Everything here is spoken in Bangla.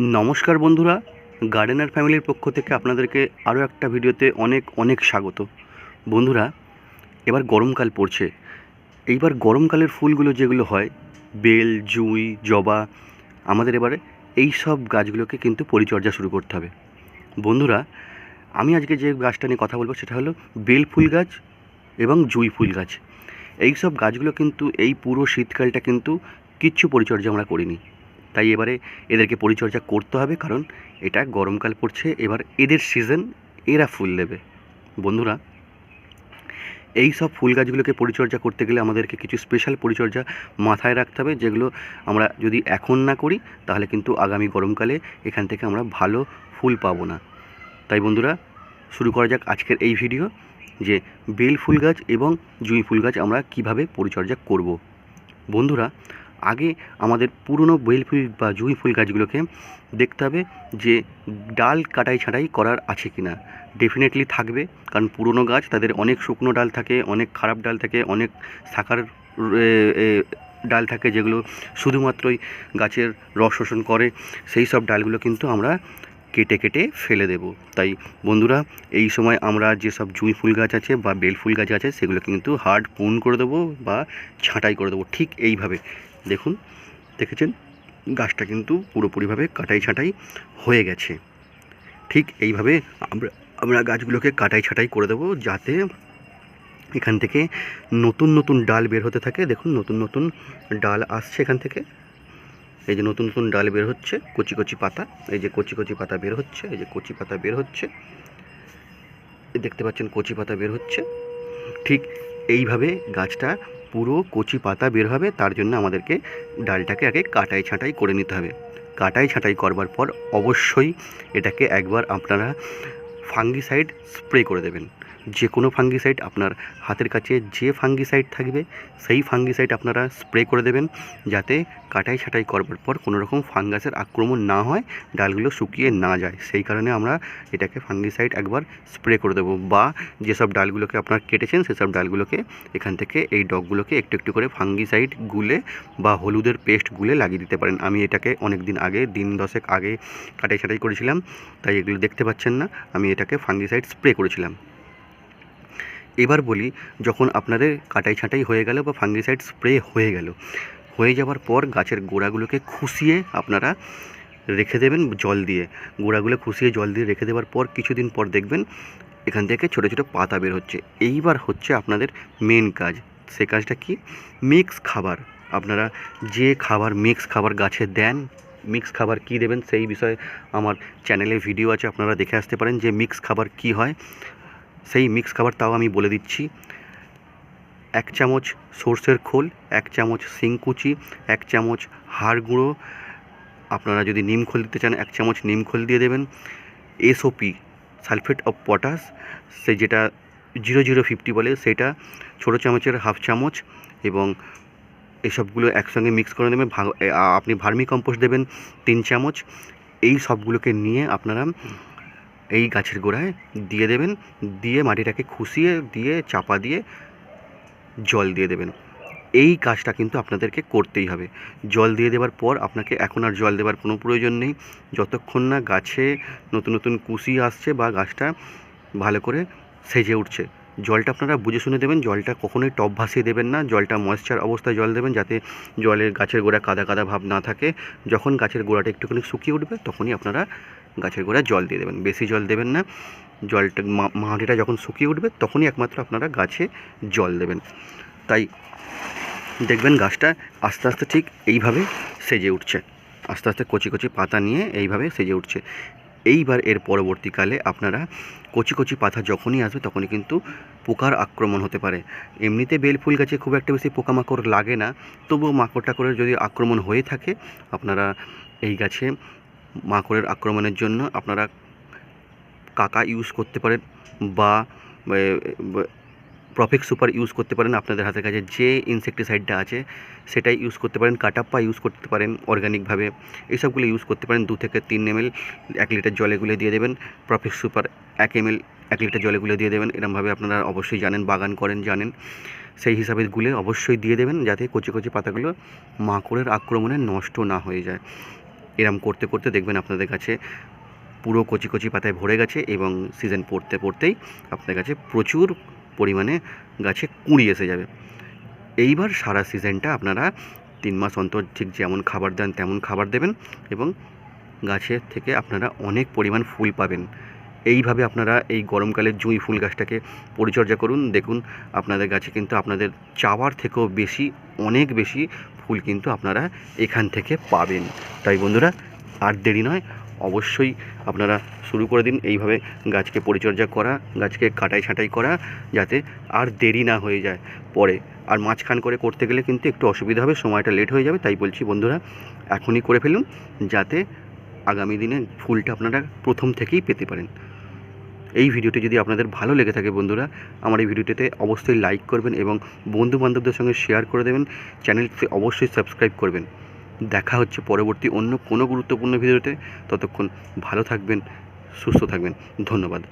নমস্কার বন্ধুরা গার্ডেনার ফ্যামিলির পক্ষ থেকে আপনাদেরকে আরও একটা ভিডিওতে অনেক অনেক স্বাগত। বন্ধুরা, এবার গরমকাল পড়ছে। এইবার গরমকালের ফুলগুলো যেগুলো হয়, বেল, জুঁই, জবা, আমাদের এবারে এই সব গাছগুলোকে কিন্তু পরিচর্যা শুরু করতে হবে। বন্ধুরা, আমি আজকে যে গাছটা নিয়ে কথা বলব সেটা হলো বেল ফুল গাছ এবং জুঁই ফুল গাছ। এই সব গাছগুলো কিন্তু এই পুরো শীতকালটা কিন্তু কিচ্ছু পরিচর্যা আমরা করিনি। তাই এবারে এদেরকে পরিচর্যা করতে হবে, কারণ এটা গরমকাল পড়ছে, এবার এদের সিজন এরা ফুল দেবে। বন্ধুরা, এই সব ফুল গাছগুলোকে পরিচর্যা করতে গেলে আমাদেরকে কিছু স্পেশাল পরিচর্যা মাথায় রাখতে হবে, যেগুলো আমরা যদি এখন না করি, তাহলে কিন্তু আগামী গরমকালে এখান থেকে আমরা ভালো ফুল পাবো না। তাই বন্ধুরা, শুরু করা যাক আজকের এই ভিডিও যে বেল ফুল গাছ এবং জুঁই ফুল গাছ আমরা কীভাবে পরিচর্যা করব। বন্ধুরা আগে আমাদের পুরনো বেল ফুল বা জুঁই ফুল গাছগুলোকে দেখতে হবে যে ডাল কাটাই ছাঁটাই করার আছে কি না। ডেফিনেটলি থাকবে, কারণ পুরনো গাছ, তাদের অনেক শুকনো ডাল থাকে, অনেক খারাপ ডাল থাকে, অনেক শাখার ডাল থাকে যেগুলো শুধুমাত্রই গাছের রস শোষণ করে, সেই সব ডালগুলো কিন্তু আমরা কেটে কেটে ফেলে দেব। তাই বন্ধুরা, এই সময় আমরা যেসব জুঁই ফুল গাছ আছে বা বেল ফুল গাছ আছে সেগুলো কিন্তু হার্ড পুন করে দেবো বা ছাঁটাই করে দেবো। ঠিক এইভাবে। দেখুন, দেখেছেন? গাছটা কিন্তু পুরোপুরিভাবে কাটাই ছাঁটাই হয়ে গেছে। ঠিক এইভাবে আমরা আমরা গাছগুলোকে কাটাই ছাঁটাই করে দেবো যাতে এখান থেকে নতুন নতুন ডাল বের হতে থাকে। দেখুন, নতুন নতুন ডাল আসছে এখান থেকে। এই যে নতুন নতুন ডাল বের হচ্ছে, কচি কচি পাতা। এই যে কচি কচি পাতা বের হচ্ছে, এই যে কচি পাতা বের হচ্ছে। দেখতে পাচ্ছেন, কচি পাতা বের হচ্ছে। ঠিক এইভাবে গাছটা পুরো কচি পাতা বের হবে, তার জন্য আমাদেরকে ডালটাকে আগে কাটাই ছাঁটাই করে নিতে হবে। কাটাই ছাঁটাই করবার পর অবশ্যই এটাকে একবার আপনারা ফাঙ্গিসাইড স্প্রে করে দেবেন। যে কোনো ফাঙ্গিসাইড আপনার হাতের কাছে যে ফাঙ্গিসাইড থাকবে, সেই ফাঙ্গিসাইড আপনারা স্প্রে করে দেবেন যাতে কাটাই ছাঁটাই করবার পর কোনো রকম ফাঙ্গাসের আক্রমণ না হয়, ডালগুলো শুকিয়ে না যায়। সেই কারণে আমরা এটাকে ফাঙ্গিসাইড একবার স্প্রে করে দেবো বা যেসব ডালগুলোকে আপনার কেটেছেন, সেসব ডালগুলোকে এখান থেকে এই ডগগুলোকে একটু একটু করে ফাঙ্গিসাইড গুলে বা হলুদের পেস্ট গুলে লাগিয়ে দিতে পারেন। আমি এটাকে অনেক দিন আগে, দিন দশেক আগে কাটাই ছাঁটাই করেছিলাম, তাই এগুলো দেখতে পাচ্ছেন না, আমি এটাকে ফাঙ্গিসাইড স্প্রে করেছিলাম। এবার বলি, যখন আপনাদের কাটাই ছাঁটাই হয়ে গেল বা ফাঙ্গিসাইড স্প্রে হয়ে গেল, হয়ে যাওয়ার পর গাছের গোড়াগুলোকে খুশিয়ে আপনারা রেখে দেবেন জল দিয়ে। গোড়াগুলো খুশিয়ে জল দিয়ে রেখে দেওয়ার পর কিছুদিন পর দেখবেন এখান থেকে ছোটো ছোটো পাতা বের হচ্ছে। এইবার হচ্ছে আপনাদের মেন কাজ। সে কাজটা কি? মিক্স খাবার। আপনারা যে খাবার মিক্স খাবার গাছে দেন মিক্স খাবার কি দেবেন সেই বিষয়ে আমার চ্যানেলে ভিডিও আছে, আপনারা দেখে আসতে পারেন যে মিক্স খাবার কি হয়। সেই মিক্স খাবার তাও আমি বলে দিচ্ছি। এক চামচ সর্ষের খোল, এক চামচ শিংকুচি এক চামচ হাড় গুঁড়ো। আপনারা যদি নিম খোল দিতে চান, এক চামচ নিম খোল দিয়ে দেবেন। এসওপি সালফেট অফ পটাশ সে যেটা জিরো জিরো ফিফটি বলে, সেটা ছোটো চামচের হাফ চামচ এবং এসবগুলো একসঙ্গে মিক্স করে দেবেন ভা- আপনি ভার্মি কম্পোস্ট দেবেন তিন চামচ। এই সবগুলোকে নিয়ে আপনারা এই গাছের গোড়ায় দিয়ে দেবেন, দিয়ে মাটিটাকে খুশিয়ে দিয়ে, চাপা দিয়ে জল দিয়ে দেবেন। এই কাজটা কিন্তু আপনাদেরকে করতেই হবে। জল দিয়ে দেওয়ার পর আপনাকে এখন আর জল দেওয়ার কোনো প্রয়োজন নেই। যতক্ষণ না গাছে নতুন নতুন কুশি আসছে বা গাছটা ভালো করে সেজে উঠছে, জলটা আপনারা বুঝে শুনে দেবেন। জলটা কখনোই টপ ভাসিয়ে দেবেন না। জলটা ময়েশ্চার অবস্থায় জল দেবেন যাতে জলের গাছের গোড়া কাদা কাদা ভাব না থাকে। যখন গাছের গোড়াটা একটুখানি শুকিয়ে উঠবে, তখনই আপনারা গাছের গোড়ায় জল দিয়ে দেবেন। বেশি জল দেবেন না। জলটা মাটিটা যখন শুকিয়ে উঠবে তখনই একমাত্র আপনারা গাছে জল দেবেন। তাই দেখবেন গাছটা আস্তে আস্তে ঠিক এইভাবে সেজে উঠছে। আস্তে আস্তে কচি কচি পাতা নিয়ে এইভাবে সেজে উঠছে। এইবার এর পরবর্তীকালে আপনারা কচি কচি পাতা যখনই আসবে তখনই কিন্তু পোকার আক্রমণ হতে পারে। এমনিতে বেল ফুল গাছে খুব একটা বেশি পোকামাকড় লাগে না। তবুও মাকড় টাকড়ের যদি আক্রমণ হয়ে থাকে, আপনারা এই গাছে মাকড়ের আক্রমণের জন্য আপনারা কাকা ইউজ করতে পারেন বা প্রফেক্ট সুপার ইউজ করতে পারেন আপনাদের হাতের কাছে। যে ইনসেকটিসাইডটা আছে, সেটাই ইউজ করতে পারেন। কাটাপ্পা ইউজ করতে পারেন অর্গানিকভাবে এইসবগুলো ইউজ করতে পারেন দু থেকে তিন এমএল এক লিটার জলে গুলে দিয়ে দেবেন। প্রফেক্ট সুপার এক এমএল এক লিটার জলে গুলে দিয়ে দেবেন। এরমভাবে আপনারা অবশ্যই জানেন, বাগান করেন, জানেন। সেই হিসাবে গুলে অবশ্যই দিয়ে দেবেন যাতে কচি কচি পাতাগুলো মাকড়ের আক্রমণে নষ্ট না হয়ে যায়। এরম করতে করতে দেখবেন আপনাদের কাছে পুরো কচি কচি পাতায় ভরে গেছে এবং সিজন পড়তে পড়তেই আপনার কাছে প্রচুর পরিমাণে গাছে কুঁড়ি এসে যাবে। এইবার সারা সিজনটা আপনারা তিন মাস অন্তর ঠিক যেমন খাবার দেন তেমন খাবার দেবেন এবং গাছের থেকে আপনারা অনেক পরিমাণ ফুল পাবেন। এইভাবে আপনারা এই গরমকালে জুঁই ফুল গাছটাকে পরিচর্যা করুন। দেখুন, আপনাদের গাছে কিন্তু আপনাদের চাওয়ার থেকেও বেশি, অনেক বেশি ফুল কিন্তু আপনারা এখান থেকে পাবেন। তাই বন্ধুরা, আর দেরি নয়, অবশ্যই আপনারা শুরু করে দিন এইভাবে গাছকে পরিচর্যা করা, গাছকে কাটাই ছাঁটাই করা, যাতে আর দেরি না হয়ে যায় পরে। আর মাঝখান করে করতে গেলে কিন্তু একটু অসুবিধা হবে, সময়টা লেট হয়ে যাবে, তাই বলছি বন্ধুরা, এখনই করে ফেলুন, যাতে আগামী দিনে ফুলটা আপনারা প্রথম থেকেই পেতে পারেন। এই ভিডিওটি যদি আপনাদের ভালো লেগে থাকে বন্ধুরা, আমার এই ভিডিওটিতে অবশ্যই লাইক করবেন এবং বন্ধু বান্ধবদের সঙ্গে শেয়ার করে দেবেন চ্যানেলটি অবশ্যই সাবস্ক্রাইব করবেন। দেখা হচ্ছে পরবর্তী অন্য কোনো গুরুত্বপূর্ণ ভিডিওতে, ততক্ষণ ভালো থাকবেন, সুস্থ থাকবেন, ধন্যবাদ।